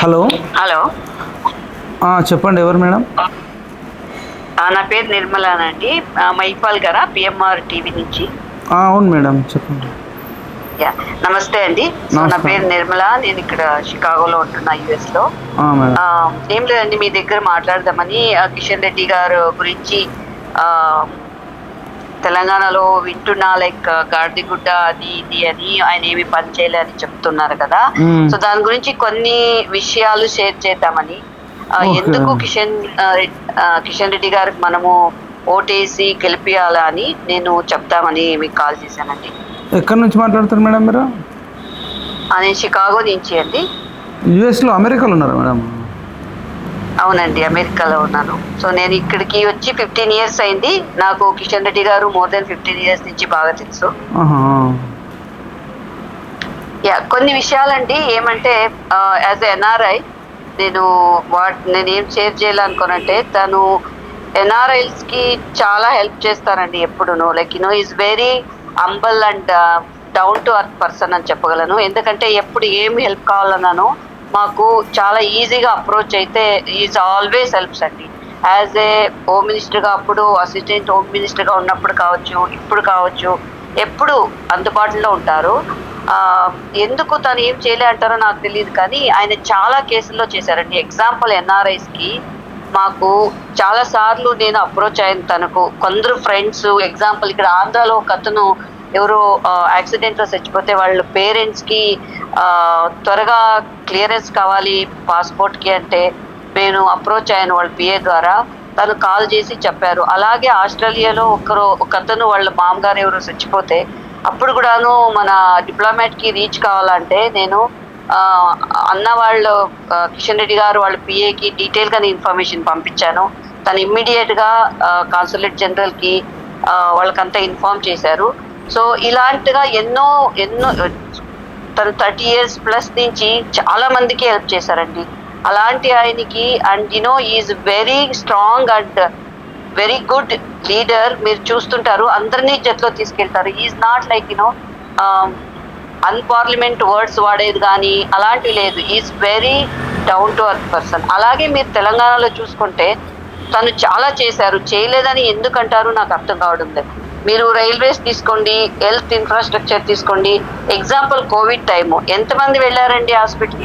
Hello. Hello. చెప్పండి ఎవరు madam? నా పేరు నిర్మలానండి. మైపాల్ గారా పిఎంఆర్ టీవీ నుంచి. అవును మేడం చెప్పండి. యా నమస్తే అండి. నా. పేరు నిర్మల నేను ఇక్కడ షికాగోలో ఉంటున్నా యుఎస్లో ఏం లేదండి మీ దగ్గర మాట్లాడదామని కిషన్ రెడ్డి గారు గురించి తెలంగాణలో వింటున్నా లైక్ గాడిదిగుడ్డ అది ఇది అని ఆయన ఏమి పని చేయలేదని చెప్తున్నారు కదా. సో దాని గురించి కొన్ని విషయాలు షేర్ చేద్దామని. ఎందుకు కిషన్ కిషన్ రెడ్డి గారికి మనము ఓటేసి గెలిపియాలా అని నేను చెప్తామని మీకు కాల్ చేశానండి. ఎక్కడి నుంచి మాట్లాడుతారు మేడం మీరు? నేను షికాగో నుంచి అండి. యుఎస్లో అమెరికాలో ఉన్నారా మేడం? అవునండి అమెరికాలో ఉన్నాను. సో నేను ఇక్కడికి వచ్చి ఫిఫ్టీన్ ఇయర్స్ అయింది. నాకు కిషన్ రెడ్డి గారు మోర్ దెన్ ఫిఫ్టీన్ ఇయర్స్ నుంచి బాగా తెలుసు. యా కొన్ని విషయాలండి. ఏమంటే యాజ్ ఎన్ఆర్ఐ నేను వాట్ నేను ఏం షేర్ చేయాలనుకోనంటే తను ఎన్ఆర్ఐల్స్కి చాలా హెల్ప్ చేస్తారండి ఎప్పుడును. Like you know is very humble and down to earth person అని చెప్పగలను. ఎందుకంటే ఎప్పుడు ఏం హెల్ప్ కావాలన్నానో మాకు చాలా ఈజీగా అప్రోచ్ అయితే ఈజ్ ఆల్వేస్ హెల్ప్స్ అండి. యాజ్ ఏ హోమ్ మినిస్టర్గా అప్పుడు అసిస్టెంట్ హోమ్ మినిస్టర్గా ఉన్నప్పుడు కావచ్చు ఇప్పుడు కావచ్చు ఎప్పుడు అందుబాటులో ఉంటారు. ఎందుకు తను ఏం చేయలే అంటారో నాకు తెలియదు కానీ ఆయన చాలా కేసుల్లో చేశారండి. ఎగ్జాంపుల్ ఎన్ఆర్ఐస్కి మాకు చాలా సార్లు నేను అప్రోచ్ అయ్యాను తనకు. కొందరు ఫ్రెండ్స్ ఎగ్జాంపుల్ ఇక్కడ ఆంధ్రాలో ఒక అతను ఎవరో యాక్సిడెంట్లో చచ్చిపోతే వాళ్ళ పేరెంట్స్కి త్వరగా క్లియరెన్స్ కావాలి పాస్పోర్ట్కి అంటే నేను అప్రోచ్ అయ్యాను వాళ్ళ పిఏ ద్వారా. తను కాల్ చేసి చెప్పారు. అలాగే ఆస్ట్రేలియాలో ఒకరు ఒక అతను వాళ్ళ మామగారు ఎవరో చచ్చిపోతే అప్పుడు కూడాను మన డిప్లొమాట్కి రీచ్ కావాలంటే నేను అన్న వాళ్ళు కిషన్ రెడ్డి గారు వాళ్ళ పిఏకి డీటెయిల్గా ఇన్ఫర్మేషన్ పంపించాను. తను ఇమ్మీడియట్గా కాన్సులేట్ జనరల్కి వాళ్ళకంతా ఇన్ఫార్మ్ చేశారు. సో ఇలాంటిగా ఎన్నో ఎన్నో తను థర్టీ ఇయర్స్ ప్లస్ నుంచి చాలా మందికి హెల్ప్ చేశారండి. అలాంటి ఆయనకి and you know is very strong and very good leader. మీరు చూస్తుంటారు అందరినీ జట్లో తీసుకెళ్తారు. Is not like you know unparliament words వాడేది కానీ అలాంటివి లేదు. Is very down to earth person. అలాగే మీరు తెలంగాణలో చూసుకుంటే తను చాలా చేశారు. చేయలేదని ఎందుకంటారు నాకు అర్థం కావడం లేదు. మీరు రైల్వేస్ తీసుకోండి హెల్త్ ఇన్ఫ్రాస్ట్రక్చర్ తీసుకోండి. ఎగ్జాంపుల్ కోవిడ్ టైము ఎంతమంది వెళ్ళారండి హాస్పిటల్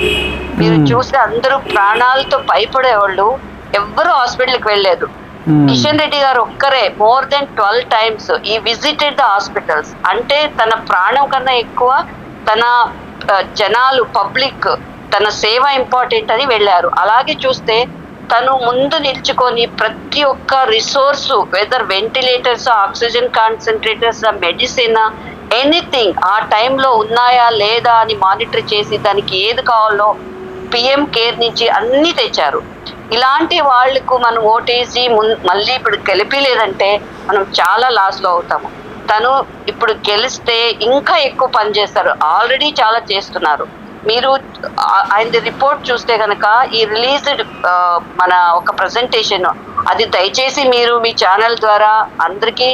మీరు Hmm. చూస్తే అందరూ ప్రాణాలతో భయపడేవాళ్ళు. ఎవ్వరూ హాస్పిటల్కి వెళ్ళలేదు. మ్మ్. కిషన్ రెడ్డి గారు ఒక్కరే more than twelve times he visited the hospitals అంటే తన ప్రాణం కన్నా ఎక్కువ తన ఆ, జనాలు పబ్లిక్ తన సేవ ఇంపార్టెంట్ అని వెళ్ళారు. అలాగే చూస్తే తను ముందు నిల్చుకొని ప్రతి ఒక్క resource whether ventilators oxygen concentrators medicine anything ఆ టైంలో ఉన్నాయా లేదా అని మానిటర్ చేసి దానికి ఏది కావాలో పిఎం కేర్ నుంచి అన్ని తెచ్చారు. ఇలాంటి వాళ్ళకు మనం ఓటేసి మున్- మళ్ళీ ఇప్పుడు గెలిపిలేదంటే మనం చాలా లాస్లో అవుతాము. తను ఇప్పుడు గెలిస్తే ఇంకా ఎక్కువ పని చేస్తారు. ఆల్రెడీ చాలా చేస్తున్నారు. మీరు ఆయన రిపోర్ట్ చూస్తే కనుక ఈ రిలీజ్డ్ మన ఒక ప్రజెంటేషన్. అది దయచేసి మీరు మీ ఛానల్ ద్వారా అందరికీ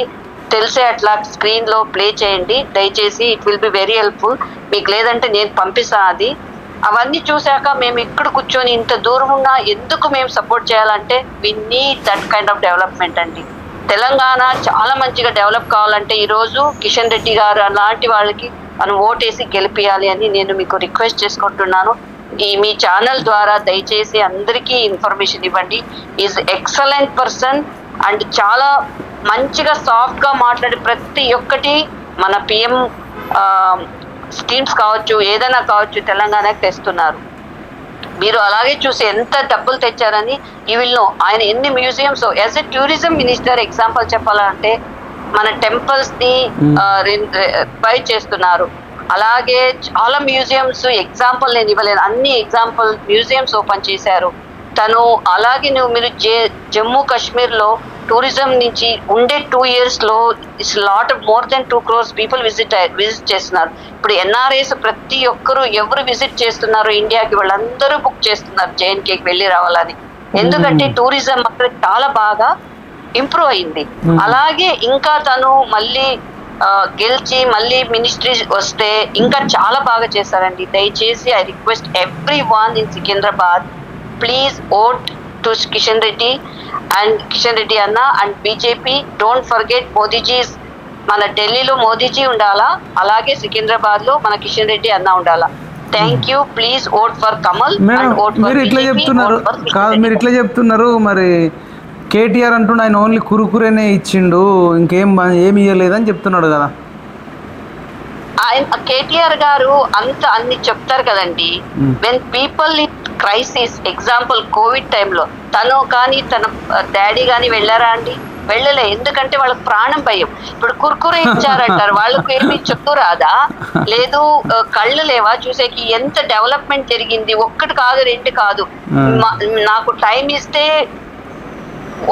తెలిసే అట్లా స్క్రీన్లో ప్లే చేయండి. దయచేసి it will be very helpful. మీకు లేదంటే నేను పంపిస్తాను అది. అవన్నీ చూశాక మేము ఇక్కడ కూర్చొని ఇంత దూరం ఉన్నా ఎందుకు మేము సపోర్ట్ చేయాలంటే we need that kind of development అండి. తెలంగాణ చాలా మంచిగా డెవలప్ కావాలంటే ఈరోజు కిషన్ రెడ్డి గారు అలాంటి వాళ్ళకి మనం ఓటేసి గెలిపియాలి అని నేను మీకు రిక్వెస్ట్ చేసుకుంటున్నాను. ఈ మీ ఛానల్ ద్వారా దయచేసి అందరికీ ఇన్ఫర్మేషన్ ఇవ్వండి. ఈజ్ ఎక్సలెంట్ పర్సన్ అండ్ చాలా మంచిగా సాఫ్ట్గా మాట్లాడి ప్రతి ఒక్కటి మన పిఎం స్కీమ్స్ కావచ్చు ఏదైనా కావచ్చు తెలంగాణకి తెస్తున్నారు. మీరు అలాగే చూసి ఎంత డబ్బులు తెచ్చారని ఈ విల్ ఆయన ఎన్ని museums as a tourism minister example చెప్పాలంటే మన టెంపుల్స్ని. బై చేస్తున్నారు. అలాగే చాలా మ్యూజియంస్ ఎగ్జాంపుల్ నేను ఇవ్వలేను అన్ని ఎగ్జాంపుల్ మ్యూజియంస్ ఓపెన్ చేశారు. తను అలాగే నువ్వు మీరు జే జమ్మూ కాశ్మీర్లో టూరిజం నుంచి ఉండే టూ ఇయర్స్లో it's lot more than two crores people visit visit చేస్తున్నారు ఇప్పుడు ఎన్ఆర్ఐస్ ప్రతి ఒక్కరు ఎవరు విజిట్ చేస్తున్నారు ఇండియాకి వాళ్ళందరూ బుక్ చేస్తున్నారు జేఎన్కేకి వెళ్ళి రావాలని ఎందుకంటే. టూరిజం అక్కడ చాలా బాగా ఇంప్రూవ్ అయింది. అలాగే ఇంకా తను మళ్ళీ గెలిచి మళ్ళీ మినిస్ట్రీ వస్తే ఇంకా చాలా బాగా చేస్తారండి దయచేసి I request every one in Secunderabad please vote to Kishan Reddy and Kishan Reddy అన్న and BJP. Don't forget Modiji మన ఢిల్లీలో మోదీజీ ఉండాలా? అలాగే సికింద్రాబాద్లో మన కిషన్ రెడ్డి అన్న ఉండాలా? Thank you please vote for Kamal మీరు ఇట్లా చెప్తున్నారు. కాదు మీరు ఇట్లా చెప్తున్నారు. మరి కేటీఆర్ అంటుండు ఆయన ఓన్లీ కురుకురేనే ఇచ్చిండు. ఇంకేం ఏమి ఇవ్వలేదని చెప్తున్నాడు కదా. ఆయన కేటీఆర్ గారు అంత అన్ని చెప్తారు కదండి. When people crisis example covid టైంలో తను కానీ తన డాడీ కానీ వెళ్ళారా అండి? వెళ్ళలే. ఎందుకంటే వాళ్ళకి ప్రాణం భయం. ఇప్పుడు కుర్కురే ఇచ్చారంటారు. వాళ్ళకు ఏమి చెప్తూ రాదా? లేదు కళ్ళు లేవా? చూసేకి ఎంత డెవలప్మెంట్ జరిగింది? ఒక్కటి కాదు రెండు కాదు. నాకు టైం ఇస్తే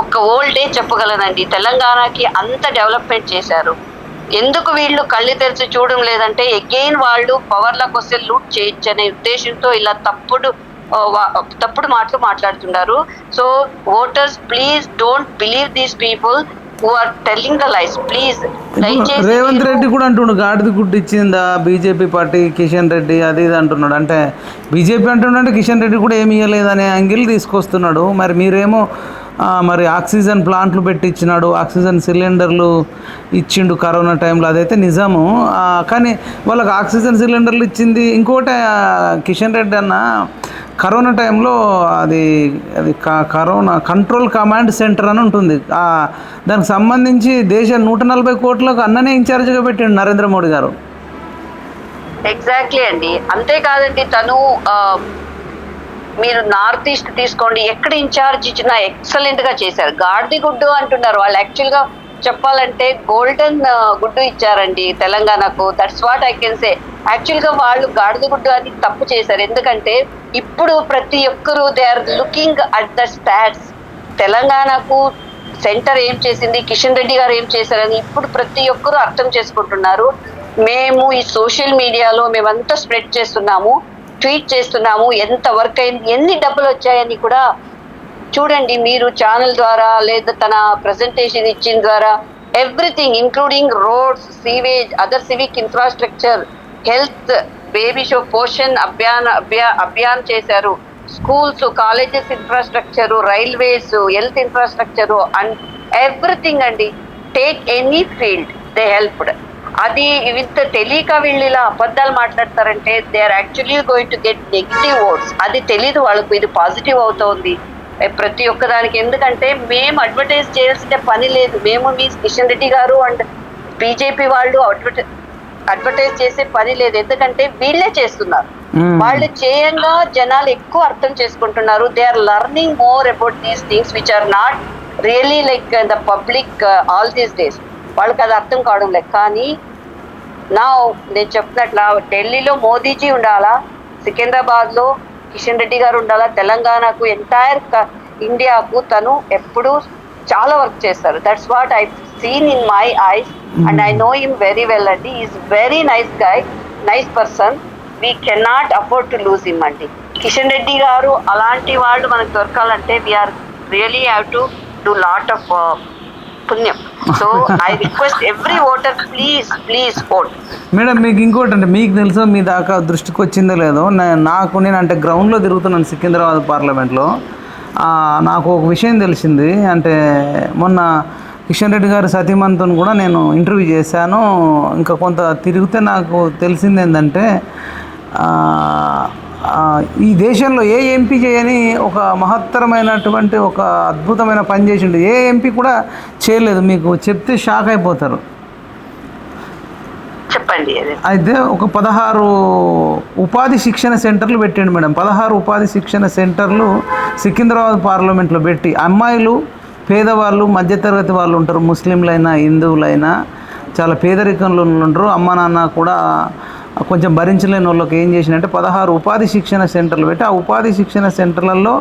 ఒక ఓల్డ్ డే చెప్పగలనండి. తెలంగాణకి అంత డెవలప్మెంట్ చేశారు. ఎందుకు వీళ్ళు కళ్ళు తెరిచి చూడడం లేదంటే అగైన్ వాళ్ళు పవర్లకు వస్తే లూట్ చేయొచ్చు అనే ఉద్దేశంతో ఇలా తప్పుడు తప్పుడు మాటలు మాట్లాడుతున్నారు. So voters please don't believe these people telling the please Revanth Reddy కూడా అంటుండు గాడిద గుడ్డు ఇచ్చిందా బీజేపీ పార్టీ కిషన్ రెడ్డి అది ఇది అంటున్నాడు. అంటే బీజేపీ అంటుండంటే కిషన్ రెడ్డి కూడా ఏమి ఇవ్వలేదనే యాంగిల్ తీసుకొస్తున్నాడు. మరి మీరేమో మరి ఆక్సిజన్ ప్లాంట్లు పెట్టించినాడు ఆక్సిజన్ సిలిండర్లు ఇచ్చిండు కరోనా టైంలో అదైతే నిజము. కానీ వాళ్ళకి ఆక్సిజన్ సిలిండర్లు ఇచ్చింది. ఇంకోటి కిషన్ రెడ్డి అన్న కరోనా టైంలో అది అది క- కరోనా కంట్రోల్ కమాండ్ సెంటర్ అని ఉంటుంది. దానికి సంబంధించి దేశ నూట నలభై కోట్లకు అన్ననే ఇన్ఛార్జ్గా పెట్టిండు నరేంద్ర మోడీ గారు. ఎగ్జాక్ట్లీ అండి. అంతేకాదండి తను మీరు నార్త్ ఈస్ట్ తీసుకోండి. ఎక్కడ ఇన్ఛార్జ్ ఇచ్చినా ఎక్సలెంట్గా చేశారు. గాడిది గుడ్డు అంటున్నారు. వాళ్ళు యాక్చువల్గా చెప్పాలంటే గోల్డెన్ గుడ్డు ఇచ్చారండి తెలంగాణకు. That's what I can say యాక్చువల్గా వాళ్ళు గాడిద గుడ్డు అని తప్పు చేశారు. ఎందుకంటే ఇప్పుడు ప్రతి ఒక్కరు they are looking at the stats తెలంగాణకు సెంటర్ ఏం చేసింది? కిషన్ రెడ్డి గారు ఏం చేశారని ఇప్పుడు ప్రతి ఒక్కరూ అర్థం చేసుకుంటున్నారు. మేము ఈ సోషల్ మీడియాలో మేమంతా స్ప్రెడ్ చేస్తున్నాము. ట్వీట్ చేస్తున్నాము ఎంత వర్క్ అయింది ఎన్ని డబ్బులు వచ్చాయని కూడా చూడండి మీరు ఛానల్ ద్వారా లేదా తన ప్రజెంటేషన్ ఇచ్చిన ద్వారా. Everything including roads sewage other civic infrastructure health baby show Poshan Abhiyan Abhiya Abhiyan చేశారు. Schools colleges infrastructure railways health infrastructure and everything అండి. Take any field they helped అది విత్ తెలియక వీళ్ళు ఇలా అబద్ధాలు మాట్లాడతారంటే they are actually going to get negative votes. అది తెలీదు వాళ్ళకు ఇది పాజిటివ్ అవుతోంది. ప్రతి ఒక్కదానికి ఎందుకంటే మేము అడ్వర్టైజ్ చేయాల్సిన పని లేదు. మేము మీ కిషన్ రెడ్డి గారు అండ్ బీజేపీ వాళ్ళు అడ్వర్టై అడ్వర్టైజ్ చేసే పని లేదు. ఎందుకంటే వీళ్ళే చేస్తున్నారు. వాళ్ళు చేయంగా జనాలు ఎక్కువ అర్థం చేసుకుంటున్నారు. They are learning more about these things which are not really like the public all these days. వాళ్ళకి అది అర్థం కావడం లేదు. కానీ నా నేను చెప్పినట్లా ఢిల్లీలో మోదీజీ ఉండాలా? సికింద్రాబాద్లో కిషన్ రెడ్డి గారు ఉండాలా? తెలంగాణకు ఎంటైర్ ఇండియాకు తను ఎప్పుడూ చాలా వర్క్ చేస్తారు. That's what I seen in my eyes and I know him very well అండి is very nice guy nice person we cannot afford to lose him అండి. కిషన్ రెడ్డి గారు అలాంటి వాళ్ళు మనకు దొరకాలంటే we're really have to do lot of పుణ్యం. So I request every voter please please vote madam మీకు ఇంకోటి అంటే మీకు తెలుసో మీ దాకా దృష్టికి వచ్చిందో లేదో? నాకు నేను అంటే గ్రౌండ్లో తిరుగుతున్నాను సికింద్రాబాద్ పార్లమెంట్లో. నాకు ఒక విషయం తెలిసింది. అంటే మొన్న కిషన్ రెడ్డి గారి సతీమణితో కూడా నేను ఇంటర్వ్యూ చేశాను. ఇంకా కొంత తిరిగితే నాకు తెలిసింది ఏంటంటే ఈ దేశంలో ఏ ఎంపీ చేయని ఒక మహత్తరమైనటువంటి ఒక అద్భుతమైన పని చేసిండు. ఏ ఎంపీ కూడా చేయలేదు. మీకు చెప్తే షాక్ అయిపోతారు. చెప్పండి అయితే ఒక పదహారు ఉపాధి శిక్షణ సెంటర్లు పెట్టండి మేడం. పదహారు ఉపాధి శిక్షణ సెంటర్లు సికింద్రాబాద్ పార్లమెంట్లో పెట్టి అమ్మాయిలు పేదవాళ్ళు మధ్యతరగతి వాళ్ళు ఉంటారు. ముస్లింలైనా హిందువులైనా చాలా పేదరికంలో ఉంటారు. అమ్మ నాన్న కూడా కొంచెం భరించలేని వాళ్ళకి ఏం చేసినంటే పదహారు ఉపాధి శిక్షణ సెంటర్లు పెట్టి ఆ ఉపాధి శిక్షణ సెంటర్లలో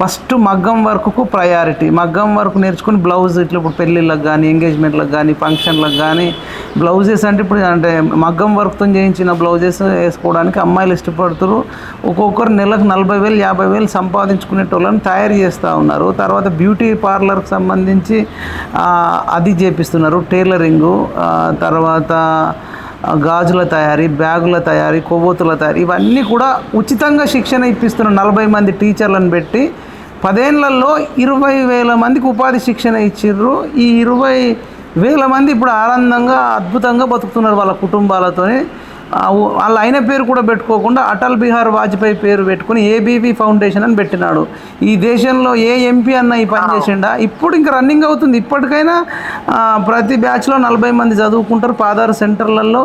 ఫస్ట్ మగ్గం వర్క్కు ప్రయారిటీ. మగ్గం వర్క్ నేర్చుకుని బ్లౌజ్ ఇట్లా ఇప్పుడు పెళ్ళిళ్ళకి కానీ ఎంగేజ్మెంట్లకు కానీ ఫంక్షన్లకు కానీ బ్లౌజెస్ అంటే ఇప్పుడు అంటే మగ్గం వర్క్తో చేయించిన బ్లౌజెస్ వేసుకోవడానికి అమ్మాయిలు ఇష్టపడుతున్నారు ఒక్కొక్కరు నెలకు నలభై వేలు యాభై వేలు సంపాదించుకునేటోళ్ళని తయారు చేస్తూ ఉన్నారు. తర్వాత బ్యూటీ పార్లర్కి సంబంధించి అది చేపిస్తున్నారు టైలరింగు. తర్వాత గాజుల తయారీ బ్యాగుల తయారీ కొవ్వొత్తుల తయారీ ఇవన్నీ కూడా ఉచితంగా శిక్షణ ఇప్పిస్తున్న నలభై మంది టీచర్లను పెట్టి పదేళ్ళలో ఇరవై వేల మందికి ఉపాధి శిక్షణ ఇచ్చిర్రు. ఈ ఇరవై వేల మంది ఇప్పుడు ఆనందంగా అద్భుతంగా బతుకుతున్నారు వాళ్ళ కుటుంబాలతోనే. వాళ్ళ ఆయన పేరు కూడా పెట్టుకోకుండా అటల్ బిహార్ వాజ్పేయి పేరు పెట్టుకుని ఏబీవీ ఫౌండేషన్ అని పెట్టినాడు. ఈ దేశంలో ఏ ఎంపీ అన్న ఈ పని చేసిండా? ఇప్పుడు ఇంకా రన్నింగ్ అవుతుంది. ఇప్పటికైనా ప్రతి బ్యాచ్లో నలభై మంది చదువుకుంటారు. పాదారు సెంటర్లలో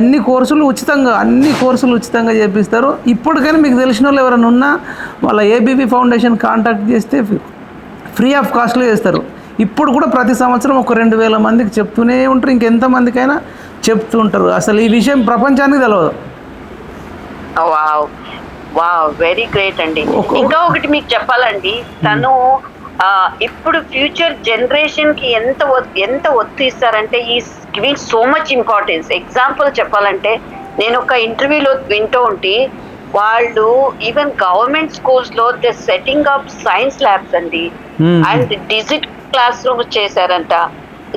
అన్ని కోర్సులు ఉచితంగా అన్ని కోర్సులు ఉచితంగా చేపిస్తారు. ఇప్పటికైనా మీకు తెలిసిన వాళ్ళు ఎవరైనా ఉన్నా వాళ్ళ ఏబీవీ ఫౌండేషన్ కాంటాక్ట్ చేస్తే ఫ్రీ ఆఫ్ కాస్ట్లో చేస్తారు. ఇప్పుడు కూడా ప్రతి సంవత్సరం ఒక రెండు వేల మందికి చెప్తూనే ఉంటారు. ఇంకెంతమందికైనా చెప్తూ ఉంటారు. అసలు ఈ విషయం ప్రపంచానికి తెలియదు వెరీ గ్రేట్ అండి. ఇంకా ఒకటి మీకు చెప్పాలండి. తను ఇప్పుడు ఫ్యూచర్ జనరేషన్కి ఎంత ఎంత ఒత్తు ఇస్తారంటే ఈ giving so much importance. Example చెప్పాలంటే నేను ఒక ఇంటర్వ్యూలో వింటూ ఉంటే వాళ్ళు ఈవెన్ గవర్నమెంట్ స్కూల్స్లో the setting up science labs అండి. అండ్ డిజిట్ క్లాస్ రూమ్స్ చేశారంట.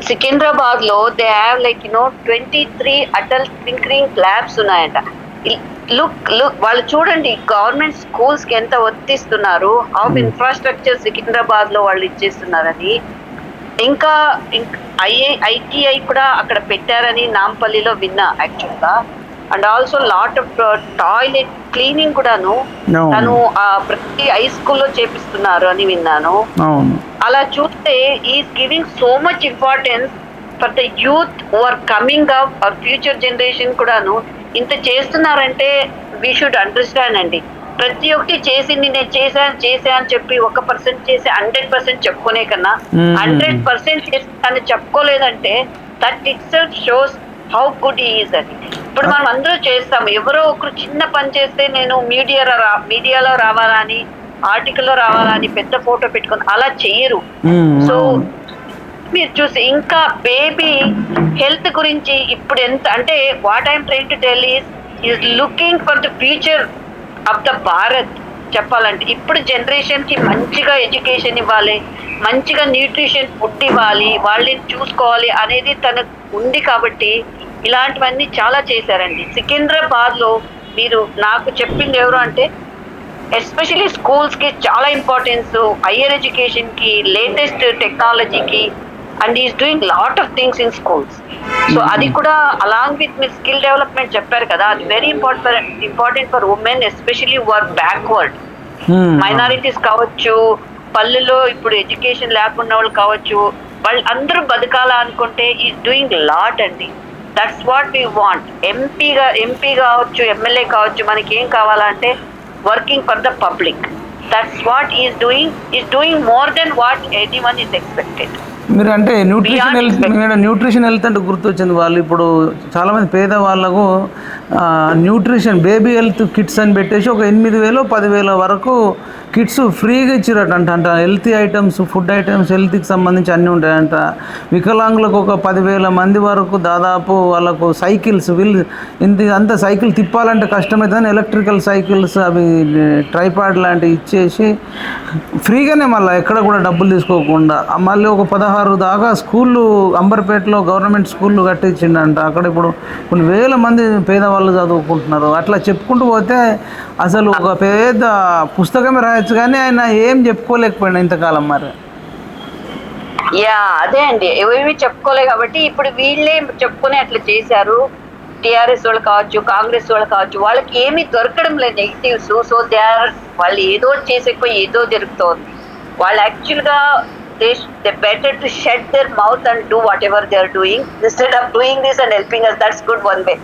సికింద్రాబాద్లో they have like you know twenty three Atal tinkering labs ఉన్నాయంట లుక్ లుక్ వాళ్ళు చూడండి గవర్నమెంట్ స్కూల్స్కి ఎంత ఒత్తిస్తున్నారు హౌ ఇన్ఫ్రాస్ట్రక్చర్ సికింద్రాబాద్లో వాళ్ళు ఇచ్చేస్తున్నారని. ఇంకా ఐఐ ఐటీఐ కూడా అక్కడ పెట్టారని నాంపల్లిలో విన్నా యాక్చువల్గా. And also lot of toilet cleaning కూడాను. తను ఆ ప్రతి హై స్కూల్లో చేపిస్తున్నారు అని విన్నాను అలా చూస్తే is giving so much importance for the youth are coming up are future generation కూడాను ఇంత చేస్తున్నారంటే వీ షుడ్ అండర్స్టాండ్ అండి ప్రతి ఒక్కటి చేసింది నేను చేశాను చేశా అని చెప్పి ఒక పర్సెంట్ చేసి హండ్రెడ్ పర్సెంట్ చెప్పుకునే కన్నా Hmm. హండ్రెడ్ పర్సెంట్ చేస్తాను చెప్పుకోలేదంటే that itself shows how good is అని ఇప్పుడు మనం అందరూ చేస్తాం. ఎవరో ఒకరు చిన్న పని చేస్తే నేను మీడియా రా మీడియాలో రావాలని ఆర్టికల్లో రావాలని పెద్ద ఫోటో పెట్టుకొని అలా చెయ్యరు మ్మ్, సో అవును. మీరు చూసి ఇంకా బేబీ హెల్త్ గురించి ఇప్పుడు ఎంత అంటే what I'm trying to tell is is looking for the future of the Bharat చెప్పాలంటే ఇప్పుడు జనరేషన్కి మంచిగా ఎడ్యుకేషన్ ఇవ్వాలి మంచిగా న్యూట్రిషన్ ఫుడ్ ఇవ్వాలి వాళ్ళని చూసుకోవాలి అనేది తనకు ఉంది కాబట్టి ఇలాంటివన్నీ చాలా చేశారండి. సికింద్రాబాద్లో మీరు నాకు చెప్పింది ఎవరు అంటే ఎస్పెషలీ స్కూల్స్కి చాలా ఇంపార్టెన్స్ హయ్యర్ ఎడ్యుకేషన్కి లేటెస్ట్ టెక్నాలజీకి and is doing lot of things in schools so అది కూడా అలాంగ్ విత్ మీ స్కిల్ డెవలప్మెంట్ చెప్పారు కదా అది very important important for women especially were backward minorities కావచ్చు పల్లెలో ఇప్పుడు ఎడ్యుకేషన్ లేకున్న వాళ్ళు కావచ్చు వాళ్ళు అందరూ బతకాలా అనుకుంటే ఈజ్ డూయింగ్ లాట్ అండి. దట్స్ వాట్ వీ వాంట్ ఎంపీగా ఎంపీ కావచ్చు ఎమ్మెల్యే కావచ్చు మనకి ఏం కావాలంటే working for the public that's what is doing is doing more than what any one is expected మీరు అంటే న్యూట్రిషన్ హెల్త్ న్యూట్రిషన్ హెల్త్ అంటే గుర్తొచ్చింది వాళ్ళు. ఇప్పుడు చాలామంది పేదవాళ్ళకు న్యూట్రిషన్ బేబీ హెల్త్ కిట్స్ అని పెట్టేసి ఒక ఎనిమిది వేలు పదివేల వరకు కిట్స్ ఫ్రీగా ఇచ్చిరట అంట హెల్తీ ఐటమ్స్ ఫుడ్ ఐటమ్స్ హెల్త్కి సంబంధించి అన్నీ ఉంటాయంట. వికలాంగులకు ఒక పదివేల మంది వరకు దాదాపు వాళ్ళకు సైకిల్స్ వీల్ ఇంత అంత సైకిల్ తిప్పాలంటే కష్టమవుతుందని ఎలక్ట్రికల్ సైకిల్స్ అవి ట్రైపాడ్ లాంటివి ఇచ్చేసి ఫ్రీగానే మళ్ళీ ఎక్కడ కూడా డబ్బులు తీసుకోకుండా. మళ్ళీ ఒక పదహారు దాకా స్కూళ్ళు అంబర్పేటలో గవర్నమెంట్ స్కూళ్ళు కట్టించిండంట. అక్కడ ఇప్పుడు కొన్ని వేల మంది పేదవాళ్ళు చదువుకుంటున్నారు. అట్లా చెప్పుకుంటూ పోతే అసలు ఒక పెద్ద పుస్తకమే రాయొచ్చు కానీ ఆయన ఏం చెప్పుకోలేకపోయినా ఇంతకాలం మరి. యా అదే అండి. ఏమీ చెప్పుకోలే కాబట్టి ఇప్పుడు వీళ్ళే చెప్పుకొని అట్లా చేశారు. టిఆర్ఎస్ వాళ్ళు కావచ్చు కాంగ్రెస్ వాళ్ళు కావచ్చు వాళ్ళకి ఏమీ దొరకడం లేదు నెగిటివ్స్. సో దే ఆర్ వాళ్ళు ఏదో చేసేకపోయి ఏదో జరుగుతోంది. వాళ్ళు యాక్చువల్గా they they better to shut their mouth and do whatever they are doing instead of doing this and helping us. That's good one way.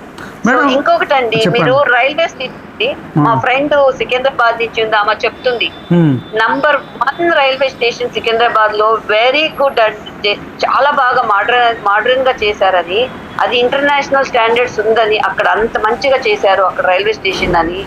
ఇంకొకటి అండి. మీరు రైల్వే స్టేషన్ మా ఫ్రెండ్ సికింద్రాబాద్ నుంచి ఉంది ఆమె చెప్తుంది. నంబర్ వన్ రైల్వే స్టేషన్ సికింద్రాబాద్లో very good and చాలా బాగా మోడర్న్ మోడర్న్గా చేశారు అది. అది ఇంటర్నేషనల్ స్టాండర్డ్స్ ఉందని అక్కడ అంత మంచిగా చేశారు అక్కడ రైల్వే స్టేషన్ అని.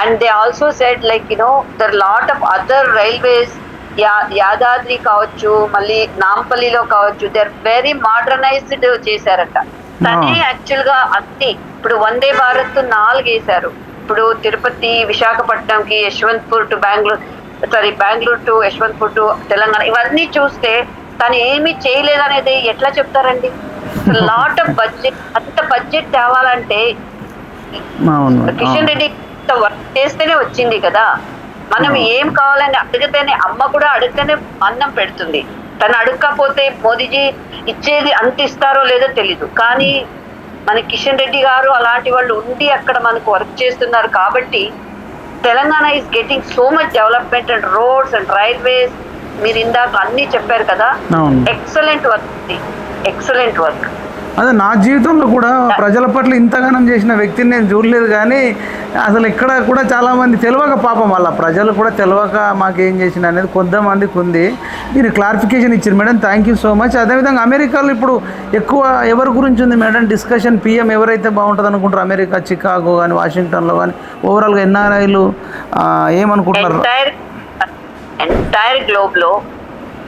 And they also said like you know their lot of other railways yeah Yadadri కావచ్చు మళ్ళీ నాంపల్లిలో కావచ్చు దే ఆర్ వెరీ మోడర్నైజ్డ్ చేశారట. తనే యాక్చువల్గా అన్ని ఇప్పుడు వందే భారత్ నాలుగు వేశారు. ఇప్పుడు Tirupati విశాఖపట్నంకి Yeshwantpur to Bengaluru sorry Bengaluru to Yeshwantpur to Telangana ఇవన్నీ చూస్తే తను ఏమీ చేయలేదనేది ఎట్లా చెప్తారండి? లాట్ ఆఫ్ బడ్జెట్ అంత బడ్జెట్ తేవాలంటే కిషన్. రెడ్డి వర్క్ చేస్తేనే వచ్చింది కదా. మనం ఏం కావాలని అడిగితేనే అమ్మ కూడా అడిగితేనే అన్నం పెడుతుంది. తను అడగకపోతే మోదీజీ ఇచ్చేది అంత ఇస్తారో లేదో తెలీదు. కానీ మన కిషన్ రెడ్డి గారు అలాంటి వాళ్ళు ఉండి అక్కడ మనకు వర్క్ చేస్తున్నారు కాబట్టి Telangana is getting so much development and roads and railways మీరు ఇందాక అన్ని చెప్పారు కదా. ఎక్సలెంట్ వర్క్ ఎక్సలెంట్ వర్క్ అదే నా జీవితంలో కూడా ప్రజల పట్ల ఇంతగానం చేసిన వ్యక్తిని నేను చూడలేదు కానీ అసలు ఇక్కడ కూడా చాలామంది తెలియక పాపం వాళ్ళ ప్రజలు కూడా తెలియక మాకేం చేసిన అనేది కొంతమందికి ఉంది. మీరు క్లారిఫికేషన్ ఇచ్చారు madam thank you so much అదేవిధంగా అమెరికాలో ఇప్పుడు ఎక్కువ ఎవరి గురించి ఉంది మేడం? డిస్కషన్ పిఎం ఎవరైతే బాగుంటుంది అనుకుంటారు అమెరికా చికాగో కానీ వాషింగ్టన్లో కానీ ఓవరాల్గా ఎన్ఆర్ఐలు ఏమనుకుంటున్నారు? ఎంటైర్ ఎంటైర్ గ్లోబ్లో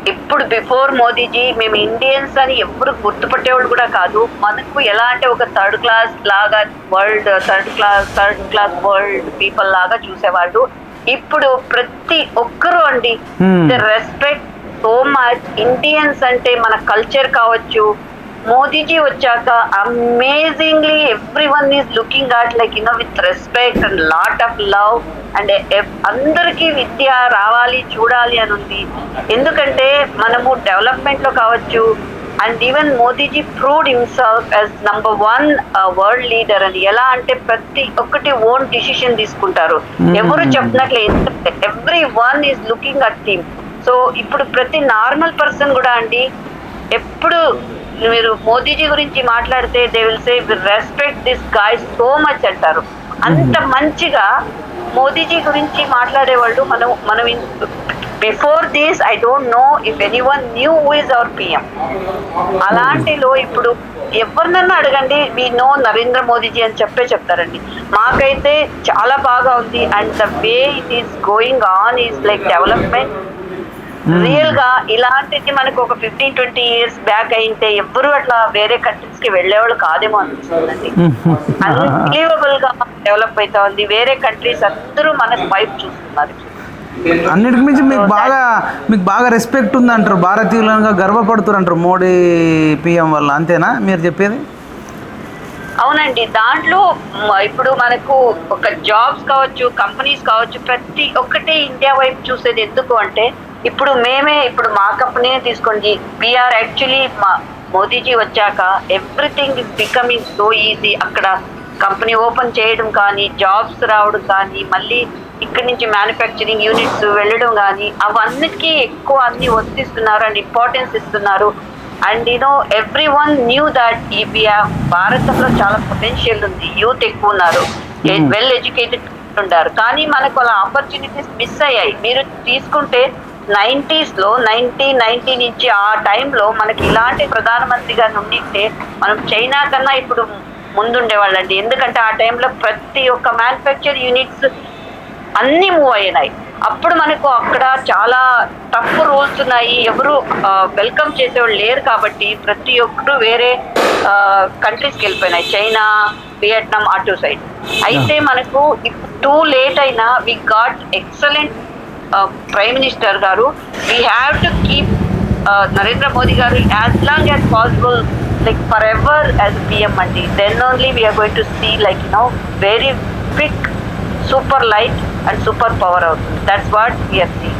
ఇప్పుడు బిఫోర్ మోదీజీ మేము ఇండియన్స్ అని ఎవరు గుర్తుపట్టేవాళ్ళు కూడా కాదు మనకు ఎలా అంటే ఒక థర్డ్ క్లాస్ లాగా world third class third class world people లాగా చూసేవాళ్ళు ఇప్పుడు ప్రతి ఒక్కరు అండి Hmm. Respect so much Indians అంటే మన కల్చర్ కావచ్చు మోదీజీ వచ్చాక amazingly every one is looking at like you know with respect and lot of love and అందరికీ విద్య రావాలి చూడాలి అని ఉంది. ఎందుకంటే మనము డెవలప్మెంట్లో కావచ్చు and even Modiji proved himself as number one world leader అని. ఎలా అంటే ప్రతి ఒక్కటి ఓన్ డిసిషన్ తీసుకుంటారు. ఎవరు చెప్పినట్లు every one is looking at team so ఇప్పుడు ప్రతి నార్మల్ పర్సన్ కూడా అండి ఎప్పుడు మీరు మోదీజీ గురించి మాట్లాడితే they will say respect this guy so much అంటారు. అంత మంచిగా మోదీజీ గురించి మాట్లాడే వాళ్ళు మనం మనం before this I don't know if any one knew is our PM అలాంటిలో ఇప్పుడు ఎవరినన్నా అడగండి వి నో నరేంద్ర మోదీజీ అని చెప్పే చెప్తారండి. మాకైతే చాలా బాగా ఉంది. And the way it is going on is like development రియల్గా ఇలాంటిది మనకు ఒక ఫిఫ్టీన్ ట్వంటీ ఇయర్స్ బ్యాక్ అయింటే ఎవ్వరు అట్లా వేరే కంట్రీస్కి వెళ్ళేవాళ్ళు కాదేమో అనిపిస్తుందండి. అన్బిలీవబుల్గా డెవలప్ అవుతా ఉంది వేరే కంట్రీస్ అందరూ మన వైపు చూస్తున్నారు. అన్నిటికి మించి మీకు బాగా మీకు బాగా రెస్పెక్ట్ ఉంది అంటారు భారతీయులంగా గర్వపడుతున్నారు మోడీ పిఎం వల్ల అంతేనా మీరు చెప్పేది? అవునండి. దాంట్లో ఇప్పుడు మనకు ఒక జాబ్స్ కావచ్చు కంపెనీస్ కావచ్చు ప్రతి ఒక్కటి ఇండియా వైపు చూసేది ఎందుకు అంటే ఇప్పుడు మేమే ఇప్పుడు మా కంపెనీనే తీసుకోండి వీఆర్ యాక్చువల్లీ మా మోదీజీ వచ్చాక everything is becoming so easy అక్కడ కంపెనీ ఓపెన్ చేయడం కానీ జాబ్స్ రావడం కానీ మళ్ళీ ఇక్కడి నుంచి మ్యానుఫ్యాక్చరింగ్ యూనిట్స్ వెళ్ళడం కానీ అవన్నిటికీ ఎక్కువ అన్ని వర్తిస్తున్నారు అండ్ ఇంపార్టెన్స్ ఇస్తున్నారు. And you know every one knew that ఈ భారతంలో చాలా పొటెన్షియల్ ఉంది. యూత్ ఎక్కువ ఉన్నారు. వెల్ ఎడ్యుకేటెడ్ ఉన్నారు కానీ మనకు అలా ఆపర్చునిటీస్ మిస్ అయ్యాయి. మీరు తీసుకుంటే నైంటీస్లో నైన్టీన్ నైన్టీ నుంచి ఆ టైంలో మనకి ఇలాంటి ప్రధానమంత్రిగా ఉండింటే మనం చైనా కన్నా ఇప్పుడు ముందుండేవాళ్ళండి. ఎందుకంటే ఆ టైంలో ప్రతి ఒక్క మ్యానుఫ్యాక్చర్ యూనిట్స్ అన్ని మూవ్ అయినాయి. అప్పుడు మనకు అక్కడ చాలా టఫ్ రూల్స్ ఉన్నాయి. ఎవరు వెల్కమ్ చేసేవాళ్ళు లేరు కాబట్టి ప్రతి ఒక్కరు వేరే కంట్రీస్కి వెళ్ళిపోయినాయి. చైనా వియట్నాం అటు సైడ్ అయితే మనకు టూ లేట్ అయినా we got excellent prime minister గారు we have to keep Narendra Modi గారు as long as possible like forever as PM అండి then only we're going to see like you know very quick super light and super power అవుతుంది that's what we're see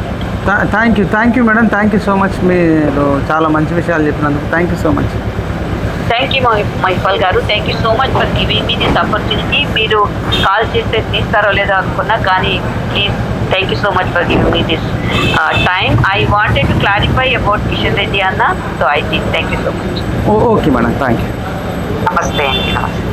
thank you thank you madam thank you so much మీరు చాలా మంచి విషయాలు చెప్పినందుకు thank you so much thank you మైఫల్ గారు. Thank you so much for giving me this opportunity మీరు call చేస్తే తీస్తారో లేదో అనుకున్నా కానీ please Thank you so much for giving me this uh, time. I wanted to clarify about Kishan Reddy Anna, so I did. Thank you so much. Oh, okay, madam. Thank you. Namaste. Namaste.